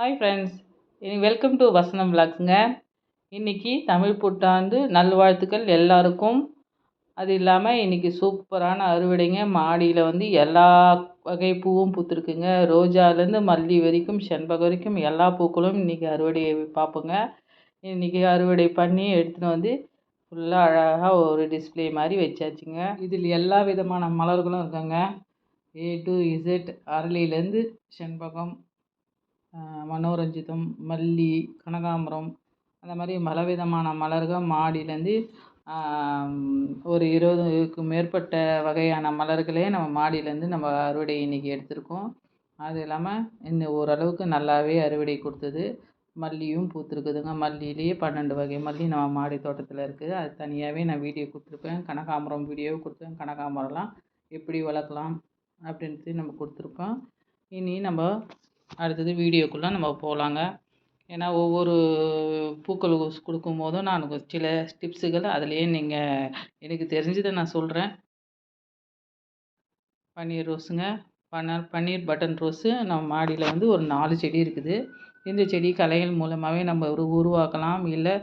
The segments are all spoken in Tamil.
ஹாய் ஃப்ரெண்ட்ஸ் வெல்கம் டு வசனம் விளாக்ஸுங்க இன்றைக்கி தமிழ் புத்தாண்டு நல்வாழ்த்துக்கள் எல்லாருக்கும். அது இல்லாமல் இன்றைக்கி சூப்பரான அறுவடைங்க. மாடியில் வந்து எல்லா வகை பூவும் பூத்துருக்குங்க. ரோஜாலேருந்து மல்லி வரைக்கும் செண்பகம் வரைக்கும் எல்லா பூக்களும் இன்றைக்கி அறுவடையை பார்ப்போங்க. இன்றைக்கி அறுவடை பண்ணி எடுத்துன்னு வந்து ஃபுல்லாக அழகாக ஒரு டிஸ்பிளே மாதிரி வச்சாச்சுங்க. இதில் எல்லா விதமான மலர்களும் இருக்குங்க. ஏ டு இசட் அரளியிலேருந்து செண்பகம் மனோரஞ்சிதம் மல்லி கனகாம்பரம் அந்த மாதிரி பலவிதமான மலர்கள் மாடியிலேருந்து ஒரு இருபதுக்கு மேற்பட்ட வகையான மலர்களே நம்ம மாடியிலேருந்து நம்ம அறுவடை இன்றைக்கி எடுத்திருக்கோம். அது இல்லாமல் இன்னும் ஓரளவுக்கு நல்லாவே அறுவடை கொடுத்தது. மல்லியும் பூத்துருக்குதுங்க. மல்லியிலேயே பன்னெண்டு வகை மல்லி நம்ம மாடி தோட்டத்தில் இருக்குது. அது தனியாகவே நான் வீடியோ கொடுத்துருப்பேன். கனகாம்பரம் வீடியோ கொடுத்தேன். கனகாம்பரம்லாம் எப்படி வளர்க்கலாம் அப்படின்ட்டு நம்ம கொடுத்துருக்கோம். இனி நம்ம அடுத்தது வீடியோக்குள்ளே நம்ம போகலாங்க ஏன்னா ஒவ்வொரு பூக்கள் கொடுக்கும் போதும் நான் சில டிப்ஸுகள் அதுலேயே நீங்கள் எனக்கு தெரிஞ்சதை நான் சொல்கிறேன் பன்னீர் ரோஸுங்க. பன்னர் பன்னீர் பட்டன் ரோஸு நம்ம மாடியில் வந்து ஒரு நாலு செடி இருக்குது. இந்த செடி கலைகள் மூலமாகவே நம்ம ஒரு உருவாக்கலாம். இல்லை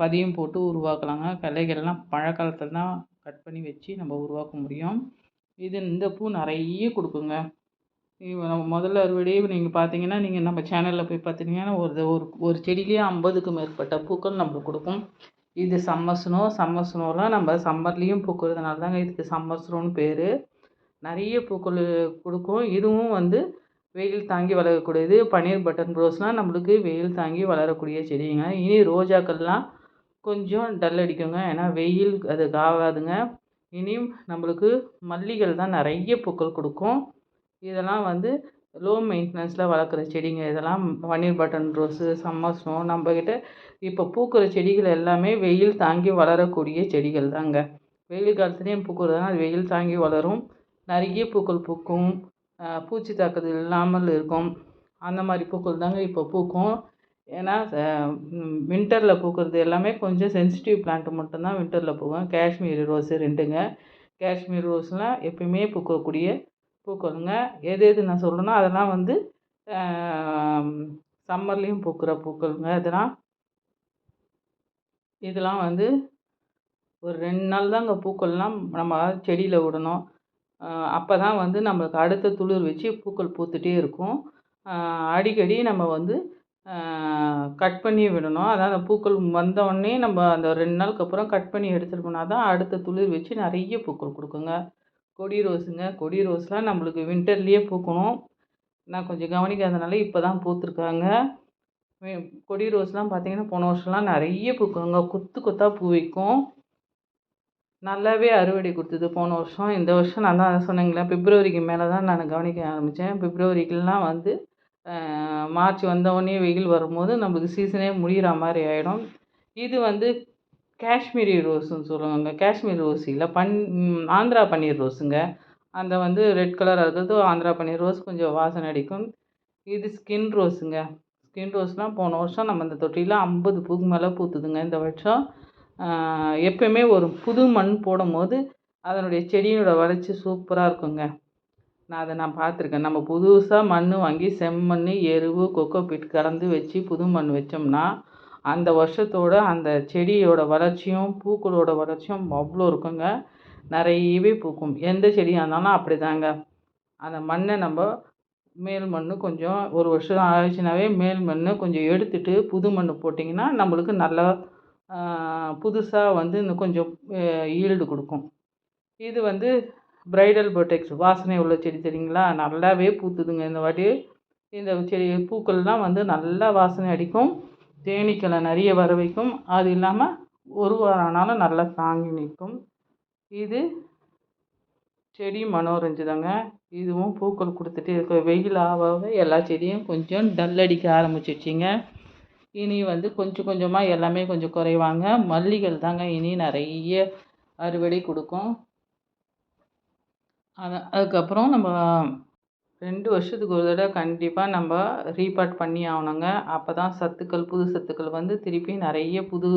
பதியம் போட்டு உருவாக்கலாங்க. கலைகள்லாம் பழக்காலத்தில் தான் கட் பண்ணி வச்சு நம்ம உருவாக்க முடியும். இது இந்த பூ நிறைய கொடுக்குங்க. நம்ம முதல்ல அறுவடையே நீங்கள் பார்த்தீங்கன்னா நீங்கள் நம்ம சேனலில் போய் பார்த்தீங்கன்னா ஒரு ஒரு ஒரு செடியிலேயே ஐம்பதுக்கும் மேற்பட்ட பூக்கள் நம்மளுக்கு கொடுக்கும். இது சம்மர் ஸ்னோ சம்மர் ஸ்னோலாம் நம்ம சம்மர்லேயும் பூக்கிறதுனால தாங்க இதுக்கு சம்மர் ஸ்னோன்னு பேர். நிறைய பூக்கள் கொடுக்கும். இதுவும் வந்து வெயில் தாங்கி வளரக்கூடியது. பன்னீர் பட்டன் ரோஸ்லாம் நம்மளுக்கு வெயில் தாங்கி வளரக்கூடிய செடிங்க. இனி ரோஜாக்கள்லாம் கொஞ்சம் டல் அடிக்குங்க. ஏன்னா வெயில் அதுக்கு ஆகாதுங்க இனியும் நம்மளுக்கு மல்லிகள் தான் நிறைய பூக்கள் கொடுக்கும். இதெல்லாம் வந்து லோ மெயின்டெனன்ஸில் வளர்க்குற செடிங்க. இதெல்லாம் பன்னீர் பட்டன் ரோஸு சம்மர் ஸ்னோ நம்மக்கிட்ட இப்போ பூக்கிற செடிகள் எல்லாமே வெயில் தாங்கி வளரக்கூடிய செடிகள் தாங்க. வெயில் காலத்துலேயும் பூக்கிறதுனா அது வெயில் தாங்கி வளரும். நிறைய பூக்கள் பூக்கும். பூச்சி தாக்குதல் இல்லாமல் இருக்கும். அந்த மாதிரி பூக்கள் தாங்க இப்போ பூக்கும். ஏன்னா வின்டரில் பூக்கிறது எல்லாமே கொஞ்சம் சென்சிட்டிவ் பிளான்ட்டு மட்டும்தான் வின்டரில் பூக்கும். காஷ்மீர் ரோஸு ரெண்டுங்க. காஷ்மீர் ரோஸ்லாம் எப்பயுமே பூக்கக்கூடிய பூக்கணுங்க எது எது நான் சொல்கிறேனோ அதெல்லாம் வந்து சம்மர்லேயும் பூக்கிற பூக்களுங்க இதெல்லாம். இதெல்லாம் வந்து ஒரு ரெண்டு நாள் தாங்க பூக்கள்லாம் நம்ம செடியில் விடணும். அப்போ தான் வந்து நம்மளுக்கு அடுத்த துளிர் வச்சு பூக்கள் பூத்துகிட்டே இருக்கும். அடிக்கடி நம்ம வந்து கட் பண்ணி விடணும். அதாவது பூக்கள் வந்தோடனே நம்ம அந்த ரெண்டு நாளுக்கு அப்புறம் கட் பண்ணி எடுத்துகிட்டு போனால் தான் அடுத்த துளிர் வச்சு நிறைய பூக்கள் கொடுக்குங்க. கொடி ரோஸுங்க. கொடி ரோஸ்லாம் நம்மளுக்கு வின்டர்லேயே பூக்கணும். நான் கொஞ்சம் கவனிக்காதனால இப்போ தான் பூத்துருக்காங்க. கொடி ரோஸ்லாம் பார்த்தீங்கன்னா போன வருஷம்லாம் நிறைய பூக்குங்க. கொத்து கொத்தாக பூ வைக்கும். நல்லாவே அறுவடை கொடுத்தது போன வருஷம். இந்த வருஷம் நான் தான் சொன்னீங்களா பிப்ரவரிக்கு மேலே தான் நான் கவனிக்க ஆரம்பித்தேன் பிப்ரவரிக்கெலாம் வந்து மார்ச் வந்தவொடனே வெயில் வரும்போது நம்மளுக்கு சீசனே முடிகிற மாதிரி ஆகிடும் இது வந்து காஷ்மீரி ரோஸுன்னு சொல்லுவாங்க. காஷ்மீர் ரோஸ் இல்லை பன் ஆந்திரா பன்னீர் ரோஸுங்க. அந்த வந்து ரெட் கலராக இருக்கிறது ஆந்திரா பன்னீர் ரோஸ் கொஞ்சம் வாசனை அடிக்கும். இது ஸ்கின் ரோஸுங்க. ஸ்கின் ரோஸ்லாம் போன வருஷம் நம்ம இந்த தொட்டியில் ஐம்பது பூக்கு மேலே பூத்துதுங்க. இந்த வருஷம் எப்பயுமே ஒரு புது மண் போடும்போது அதனுடைய செடியோட வளர்ச்சி சூப்பராக இருக்குங்க. நான் அதை நான் பார்த்துருக்கேன். நம்ம புதுசாக மண் வாங்கி செம்மண் எருவு கொக்கோ பிட் கலந்து வச்சு புது மண் வச்சோம்னா அந்த வருஷத்தோட அந்த செடியோட வளர்ச்சியும் பூக்களோட வளர்ச்சியும் அவ்வளோ இருக்குங்க. நிறையவே பூக்கும். எந்த செடியாக இருந்தாலும் அப்படி தாங்க அந்த மண்ணை நம்ம மேல் மண் கொஞ்சம் ஒரு வருஷம் ஆயிடுச்சுனாவே மேல் மண் கொஞ்சம் எடுத்துட்டு புது மண் போட்டிங்கன்னா நம்மளுக்கு நல்லா புதுசாக வந்து இன்னும் கொஞ்சம் ஈல்டு கொடுக்கும். இது வந்து ப்ரைடல் பொட்டெக்ஸ் வாசனை உள்ள செடி தெரியுங்களா? நல்லாவே பூத்துதுங்க இந்த வாட்டி. இந்த செடி பூக்கள்லாம் வந்து நல்லா வாசனை அடிக்கும். தேனீக்களை நிறைய வர வைக்கும். அது இல்லாமல் ஒரு வாரம் ஆனாலும் நல்லா தாங்கி நிற்கும். இது செடி மனோரஞ்சிதங்க இதுவும் பூக்கள் கொடுத்துட்டே இருக்கும் வெயில் ஆக எல்லா செடியும் கொஞ்சம் டல் அடிக்க ஆரம்பிச்சிச்சிங்க இனி வந்து கொஞ்சம் கொஞ்சமாக எல்லாமே கொஞ்சம் குறைவாங்க. மல்லிகள் தாங்க இனி நிறைய அறுவடை கொடுக்கும். அது அதுக்கப்புறம் நம்ம ரெண்டு வருஷத்துக்கு ஒரு தடவை கண்டிப்பாக நம்ம ரீபாட் பண்ணி ஆகணுங்க. அப்போ தான் சத்துக்கள் புது சத்துக்கள் வந்து திருப்பி நிறைய புது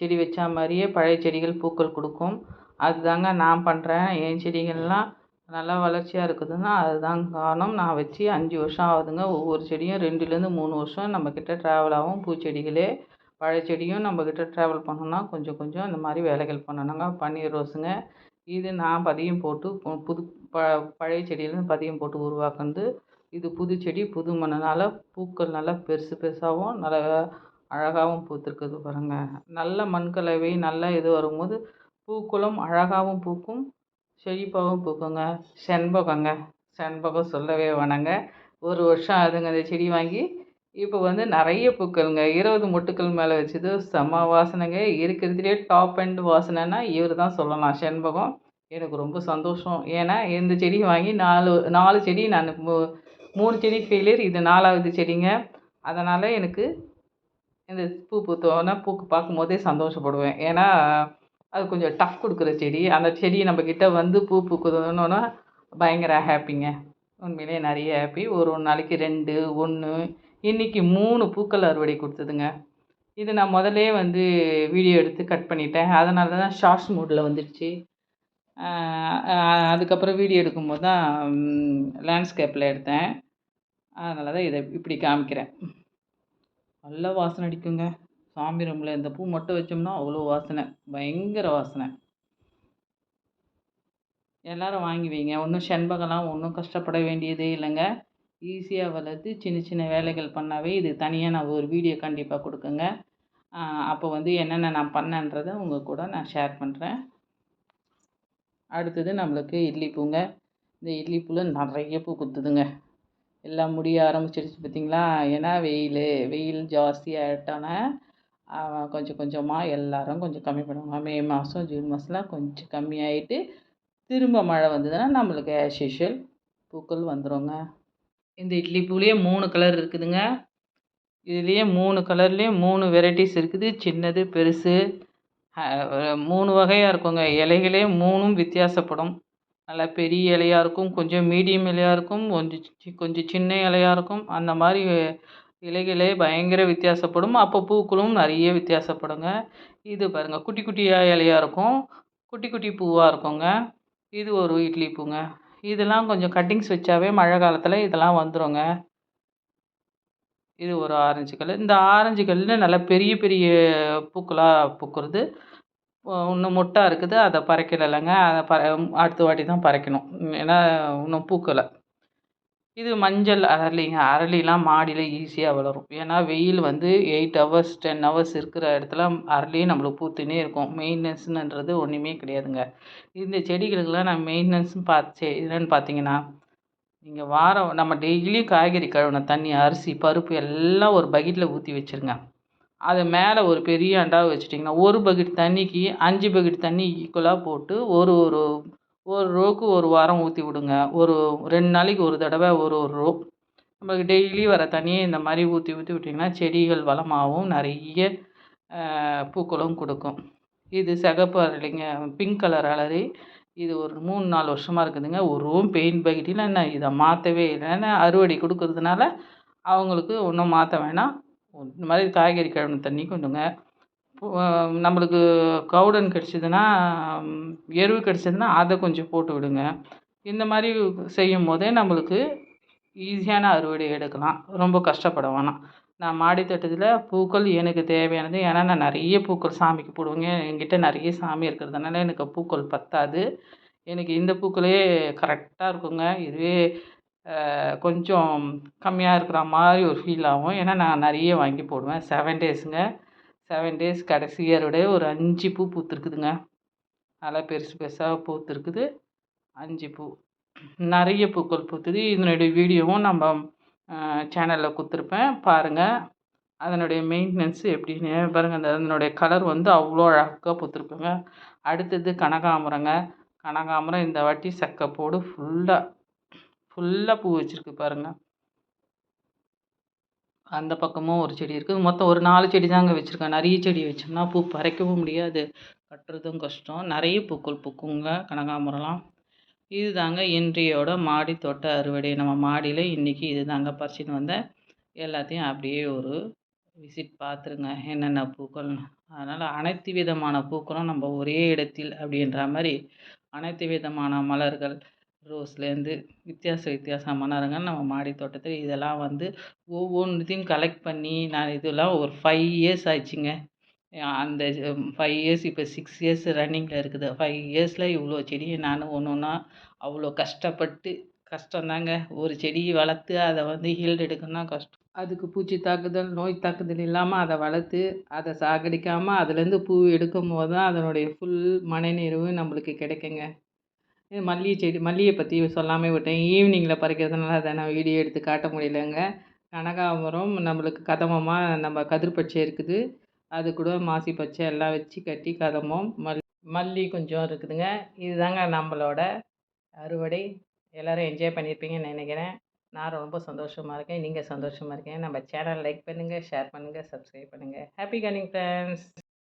செடி வச்சா மாதிரியே பழைய செடிகள் பூக்கள் கொடுக்கும். அதுதாங்க நான் பண்ணுறேன் என் செடிகள்லாம் நல்லா வளர்ச்சியாக இருக்குதுன்னா அதுதான் காரணம். நான் வச்சு அஞ்சு வருஷம் ஆகுதுங்க. ஒவ்வொரு செடியும் ரெண்டுலேருந்து மூணு வருஷம் நம்மக்கிட்ட ட்ராவல் ஆகும். பூச்செடிகளே பழச்செடியும் நம்மக்கிட்ட ட்ராவல் பண்ணணும்னா கொஞ்சம் கொஞ்சம் இந்த மாதிரி வேலைகள் பண்ணணுங்க. பன்னீர் ரோஸுங்க. இது நான் பதியம் போட்டு புது ப பழைய செடியிலேருந்து பதியம் போட்டு உருவாக்கினது. இது புது செடி புது மண்ணுனால் பூக்கள் நல்லா பெருசு பெருசாகவும் நல்லா அழகாகவும் பூத்திருக்குது பாருங்கள் நல்ல மண் கலவை நல்ல இது வரும்போது பூக்களும் அழகாகவும் பூக்கும் செழிப்பாகவும் பூக்குங்க. செண்பகங்க. செண்பகம் சொல்லவே வேணாங்க. ஒரு வருஷம் ஆகுதுங்க அந்த செடி வாங்கி. இப்போ வந்து நிறைய பூக்கள்ங்க. இருபது மொட்டுக்கள் மேலே வச்சது செம்ம வாசனைங்க. இருக்கிறதுலே டாப் அண்ட் வாசனைன்னா இவர் தான் சொல்லலாம். செண்பகம் எனக்கு ரொம்ப சந்தோஷம். ஏன்னா இந்த செடி வாங்கி நாலு நாலு செடி நான் மூணு செடி ஃபெயிலியர் இது நாலாவது செடிங்க. அதனால் எனக்கு இந்த பூ பூத்தோன்னா பூக்கு பார்க்கும்போதே சந்தோஷப்படுவேன். ஏன்னா அது கொஞ்சம் டஃப் கொடுக்குற செடி. அந்த செடி நம்மக்கிட்ட வந்து பூ பூக்குதுன்னொன்னா பயங்கர ஹாப்பிங்க உண்மையிலே நிறைய ஹாப்பி ஒரு ஒரு நாளைக்கு ரெண்டு ஒன்று இன்றைக்கி மூணு பூக்கள் அறுவடை கொடுத்ததுங்க. இது நான் முதல்லே வந்து வீடியோ எடுத்து கட் பண்ணிட்டேன். அதனால தான் ஷார்ட்ஸ் மூடில் வந்துடுச்சு. அதுக்கப்புறம் வீடியோ எடுக்கும்போது தான் லேண்ட்ஸ்கேப்பில் எடுத்தேன். அதனால தான் இதை இப்படி காமிக்கிறேன். நல்ல வாசனை அடிக்குங்க. சாமி ரூமில் இந்த பூ மட்டும் வச்சோம்னா அவ்வளோ வாசனை. பயங்கர வாசனை. எல்லோரும் வாங்கி வைங்க. ஒன்றும் செண்பகம்லாம் ஒன்றும் கஷ்டப்பட வேண்டியதே இல்லைங்க. ஈஸியாக வளர்த்து சின்ன சின்ன வேலைகள் பண்ணாவே இது தனியாக நான் ஒரு வீடியோ கண்டிப்பாக கொடுக்குங்க. அப்போ வந்து என்னென்ன நான் பண்ணேன்றதை உங்கள் கூட நான் ஷேர் பண்ணுறேன் அடுத்தது நம்மளுக்கு இட்லி பூங்க. இந்த இட்லி பூவில் நிறைய பூ குத்துதுங்க. எல்லாம் முடிய ஆரம்பிச்சிடுச்சு பார்த்தீங்களா ஏன்னா வெயில். வெயில் ஜாஸ்தியாகிட்டோன்னே கொஞ்சம் கொஞ்சமாக எல்லோரும் கொஞ்சம் கம்மி பண்ணுவாங்க. மே மாதம் ஜூன் மாதம்லாம் கொஞ்சம் கம்மியாயிட்டு திரும்ப மழை வந்ததுன்னா நம்மளுக்கு ஆஸ் யூஷுவல் பூக்கள் வந்துடுங்க இந்த இட்லி பூலேயே மூணு கலர் இருக்குதுங்க. இதுலேயே மூணு கலர்லேயும் மூணு வெரைட்டிஸ் இருக்குது. சின்னது பெருசு மூணு வகையாக இருக்குங்க. இலைகளே மூணும் வித்தியாசப்படும். நல்லா பெரிய இலையாக இருக்கும் கொஞ்சம் மீடியம் இலையாக இருக்கும் கொஞ்சம் கொஞ்சம் சின்ன இலையாக இருக்கும். அந்த மாதிரி இலைகளே பயங்கர வித்தியாசப்படும். அப்போ பூக்களும் நிறைய வித்தியாசப்படுங்க. இது பாருங்கள் குட்டி குட்டியாக இலையாக இருக்கும். குட்டி குட்டி பூவாக இருக்குங்க. இது ஒரு இட்லி பூங்க. இதெல்லாம் கொஞ்சம் கட்டிங்ஸ் வச்சாவே மழை காலத்தில் இதெல்லாம் வந்துடுங்க இது ஒரு ஆரஞ்சு கல் இந்த ஆரஞ்சு கல்லில் நல்லா பெரிய பெரிய பூக்களாக பூக்கிறது. இன்னும் மொட்டாக இருக்குது. அதை பறிக்கலைங்க அதை ப அடுத்த வாட்டி தான் பறிக்கணும். ஏன்னா இன்னும் பூக்கலை. இது மஞ்சள் அரளிங்க அரளிலாம் மாடியில் ஈஸியாக வளரும். ஏன்னா வெயில் வந்து எயிட் ஹவர்ஸ் டென் ஹவர்ஸ் இருக்கிற இடத்துல அரளி நம்மளுக்கு பூத்துனே இருக்கும். மெயின்டெனன்ஸ்ன்றது ஒன்றுமே கிடையாதுங்க. இந்த செடிகளுக்கெல்லாம் நான் மெயின்டெனன்ஸ்னு பார்த்து என்னென்னு பார்த்தீங்கன்னா நீங்கள் வாரம் நம்ம டெய்லியும் காய்கறி கழுவின தண்ணி அரிசி பருப்பு எல்லாம் ஒரு பக்கெட்டில் ஊற்றி வச்சுருங்க. அது மேலே ஒரு பெரிய அண்டாவை வச்சுட்டிங்கன்னா ஒரு பக்கெட் தண்ணிக்கு அஞ்சு பக்கெட் தண்ணி ஈக்குவலாக போட்டு ஒரு ஒரு ஒரு ரோவுக்கு ஒரு வாரம் ஊற்றி விடுங்க. ஒரு ரெண்டு நாளைக்கு ஒரு தடவை ஒரு ஒரு ரோ. நம்மளுக்கு டெய்லி வர தண்ணியை இந்த மாதிரி ஊற்றி ஊற்றி விட்டிங்கன்னா செடிகள் வளமாகவும் நிறைய பூக்களும் கொடுக்கும். இது சிகப்பு அரளிங்க பிங்க் கலர் அலரி இது ஒரு மூணு நாலு வருஷமாக இருக்குதுங்க. ஒரு ரூம் பெயிண்ட் பக்கெட்டில் என்ன இதை மாற்றவே இல்லைன்னா அறுவடை கொடுக்கறதுனால அவங்களுக்கு ஒன்றும் மாற்ற வேணாம். இந்த மாதிரி காய்கறி கழுவின தண்ணி கொண்டுங்க. நம்மளுக்கு கவுடன் கிடச்சிதுன்னா எருவு கிடச்சிதுன்னா அதை கொஞ்சம் போட்டு விடுங்க. இந்த மாதிரி செய்யும் போதே நம்மளுக்கு ஈஸியான அறுவடை எடுக்கலாம். ரொம்ப கஷ்டப்பட வேணாம். நான் மாடி தோட்டத்தில் பூக்கள் எனக்கு தேவையானது. ஏன்னா நான் நிறைய பூக்கள் சாமிக்கு போடுவேங்க. என்கிட்ட நிறைய சாமி இருக்கிறதுனால எனக்கு பூக்கள் பத்தாது. எனக்கு இந்த பூக்களே கரெக்டாக இருக்குங்க. இதுவே கொஞ்சம் கம்மியாக இருக்கிற மாதிரி ஒரு ஃபீல் ஆகும். ஏன்னா நான் நிறைய வாங்கி போடுவேன். செவன் டேஸுங்க செவன் டேஸ் கடைசி அறுவடை ஒரு அஞ்சு பூ பூத்துருக்குதுங்க. நல்லா பெருசு பெருசாக பூத்துருக்குது. அஞ்சு பூ. நிறைய பூக்கள் பூத்துது. இதனுடைய வீடியோவும் நம்ம சேனலில் கொடுத்துருப்பேன். பாருங்கள் அதனுடைய மெயின்டெனன்ஸு எப்படின்னு. பாருங்கள் அந்த அதனுடைய கலர் வந்து அவ்வளோ அழகாக பூத்துருக்குங்க. அடுத்தது கனகாமரங்க. கனகாமரம் இந்த வாட்டி சக்கப்போடு ஃபுல்லாக ஃபுல்லாக பூ வச்சுருக்கு பாருங்கள் அந்த பக்கமும் ஒரு செடி இருக்குது மொத்தம் ஒரு நாலு செடி தாங்க வச்சுருக்கேன். நிறைய செடி வச்சோம்னா பூ பறிக்கவும் முடியாது. கட்டுறதும் கஷ்டம். நிறைய பூக்கள் பூக்குங்க. கனகாமரம்லாம் இது தாங்க இன்றையோட மாடி தோட்ட அறுவடை. நம்ம மாடியில் இன்றைக்கி இது தாங்க பறிச்சின்னு வந்தேன் எல்லாத்தையும் அப்படியே ஒரு விசிட் பார்த்துருங்க. என்னென்ன பூக்கள்னு. அதனால் அனைத்து விதமான பூக்களும் நம்ம ஒரே இடத்தில் அப்படின்ற மாதிரி அனைத்து விதமான மலர்கள் ரோஸ்லேருந்து வித்தியாச வித்தியாசமான ரகங்கள் நம்ம மாடி தோட்டத்தில் இதெல்லாம் வந்து ஒவ்வொன்றுத்தையும் கலெக்ட் பண்ணி நான் இதெல்லாம் ஒரு ஃபைவ் இயர்ஸ் ஆச்சுங்க அந்த ஃபைவ் இயர்ஸ் இப்போ சிக்ஸ் இயர்ஸ் ரன்னிங்கில் இருக்குது. ஃபைவ் இயர்ஸில் இவ்வளோ செடியை நான் ஒன்று ஒன்றா அவ்வளோ கஷ்டப்பட்டு கஷ்டந்தாங்க ஒரு செடியை வளர்த்து அதை வந்து ஹீல்டு எடுக்கணும்னா கஷ்டம். அதுக்கு பூச்சி தாக்குதல் நோய் தாக்குதல் இல்லாமல் அதை வளர்த்து அதை சாகடிக்காமல் அதுலேருந்து பூ எடுக்கும் போது தான் அதனுடைய ஃபுல் மனநிறைவு நம்மளுக்கு கிடைக்குங்க. மல்லிகை செடி மல்லிகை பற்றி சொல்லாமல் விட்டேன். ஈவினிங்கில் பறிக்கிறதுனால அதை நான் வீடியோ எடுத்து காட்ட முடியலங்க. கனகாமரம் நம்மளுக்கு கதமமாக நம்ம கதிர் பச்சை இருக்குது. அது கூட மாசி பச்சை எல்லாம் வச்சு கட்டி கதமம். மல் மல்லி கொஞ்சம் இருக்குதுங்க. இதுதாங்க நம்மளோட அறுவடை. எல்லோரும் என்ஜாய் பண்ணியிருப்பீங்கன்னு நினைக்கிறேன். நான் ரொம்ப சந்தோஷமாக இருக்கேன். நீங்கள் சந்தோஷமாக இருக்கேன். நம்ம சேனல் லைக் பண்ணுங்கள் ஷேர் பண்ணுங்கள் சப்ஸ்கிரைப் பண்ணுங்கள் ஹாப்பி கனிங் ஃப்ரெண்ட்ஸ்